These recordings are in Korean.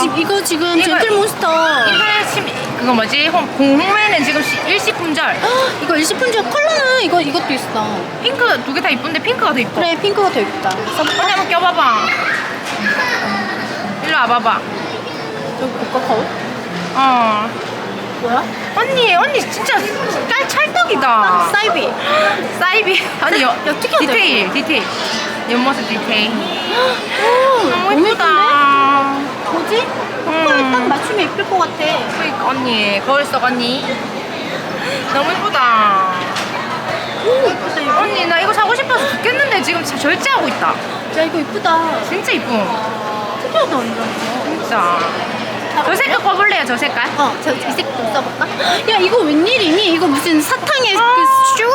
지금 이거 지금 이거- 젠틀몬스터 이거는 심, 그거 뭐지? 홈, 공홈에는 지금 시- 일시품절. 헉, 이거 일시품절 컬러는 이거 이것도 있어 핑크 두 개 다 이쁜데 핑크가 더 이뻐. 그래 핑크가 더 예쁘다 써볼까? 언니 한번 껴봐봐. 일로 와봐봐. 저기 볼까 거울? 어. 뭐야? 언니, 언니 진짜 짤 찰떡이다. 사이비 사이비. 아니, 여, 어떻게 해야 돼? 디테일, 디테일. 옆모습 디테일. 오, 예쁠 것 같아 그러니까 언니, 거울 속 언니. 너무 예쁘다. 오 예쁘다 이거 언니, 나 이거 사고 싶어서 죽겠는데 지금 자- 절제하고 있다. 야 이거 예쁘다 진짜 이쁨. 특이하다 완전 진짜. 저 색깔 꺼볼래요, 저 색깔? 어 저 이색 좀 써볼까? 야 이거 웬일이니? 이거 무슨 사탕의 아. 그 슈거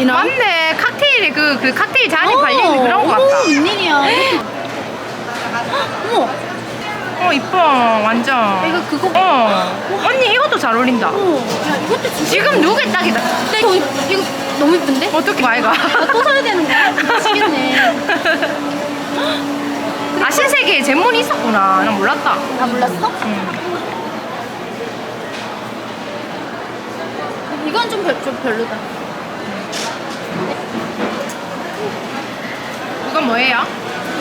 이나 맞네. 칵테일에 그, 그 칵테일 잔에 어, 발려있는 그런 거 같다. 웬일이야 어머 어, 이뻐. 완전. 야, 이거 그거 어. 언니, 이것도 잘 어울린다. 어, 야 이것도 진짜 지금 누구의 딱이다. 근데 이거, 이거 너무 예쁜데? 어떻게 말가? 나 또 사야 되는 거야? 미치겠네 아, 신세계에 잼몬이 있었구나. 난 몰랐다. 아 몰랐어? 응. 이건 좀, 별, 좀 별로다 이건 뭐예요?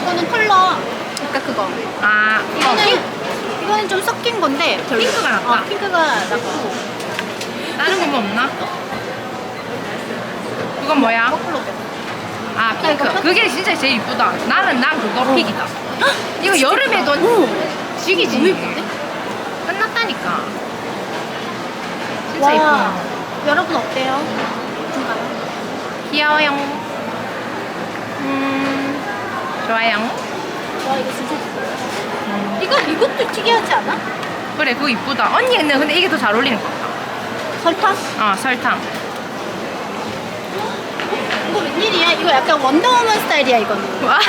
이거는 컬러 그러니까 그거 아, 이거 이거는 핑, 이거는 좀 섞인 건데 별로 핑크가 낫다. 어, 핑크가 낫고 다른 거뭐 없나? 그건 뭐야? 거꾸로 돼. 아, 핑크. 그게 진짜 제일 이쁘다. 나는 난 그거 픽이다. 이거 여름에도 오 지기지. 너무 예쁜데? 끝났다니까. 진짜 와 이쁘 여러분 어때요? 예쁜가요? 귀여워요. 음, 좋아요. 와 이거 진짜 이거 이것도 특이하지 않아? 그래, 그거 이쁘다. 언니는 근데 이게 더 잘 어울리는 것 같다. 설탕? 어, 설탕. 이거 웬일이야? 이거 약간 원더우먼 스타일이야 이거는 와,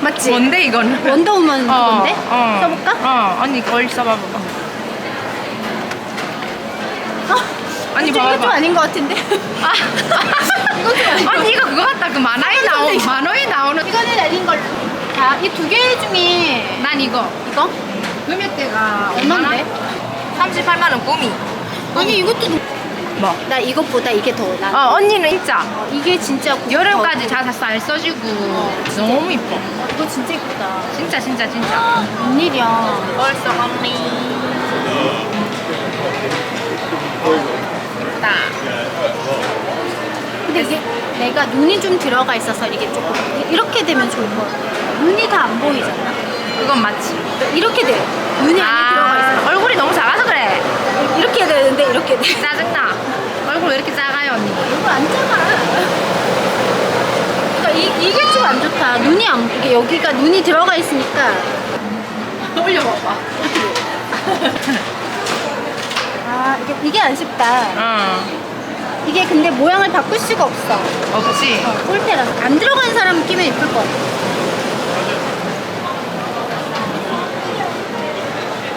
맞지? 뭔데, 이건? 원더우먼 그건데? 어. 써볼까? 어, 언니 거울 써봐봐. 아, 아니, 이거 봐봐봐. 좀 아닌 것 같은데? 아, 이건 좀 아닌 것 아니 이거 그거 같다. 그 만화에 나오 만화에 나오는. 이거는 자, 이 두 개 중에 난 이거 이거? 금액대가 얼마인데? 38만 원 꿈이. 아니 이것도 뭐? 나 이것보다 이게 더 나. 어 언니는 진짜 어, 이게 진짜 구- 여름까지 다잘 써주고 어, 진짜. 너무 이뻐. 더- 이거 진짜 예쁘다. 진짜 진짜 진짜. 웬일이야? 벌써 언니. 이쁘다. 근데 이게 내가 눈이 좀 들어가 있어서 이게 조금 이렇게 되면 좋을 것 같아. 눈이 다 안 보이잖아. 그건 맞지. 이렇게 돼. 눈이 안에 들어가 있어. 얼굴이 너무 작아서 그래. 이렇게 되는데 이렇게 돼. 짜증나. 얼굴 왜 이렇게 작아요 언니? 얼굴 안 작아. 그러니까 이, 이게 좀 안 좋다. 눈이 안 이게 여기가 눈이 들어가 있으니까 올려봐봐. 아 이게 이게 아쉽다. 어. 이게 근데 모양을 바꿀 수가 없어. 어, 없지? 꼴대라서. 어, 안 들어간 사람 끼면 예쁠 것 같아.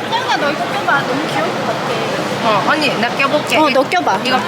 짱아, 너 이거 껴봐. 너무 귀여울 것 같아. 어, 언니, 나 껴볼게. 어, 너 껴봐. 이거.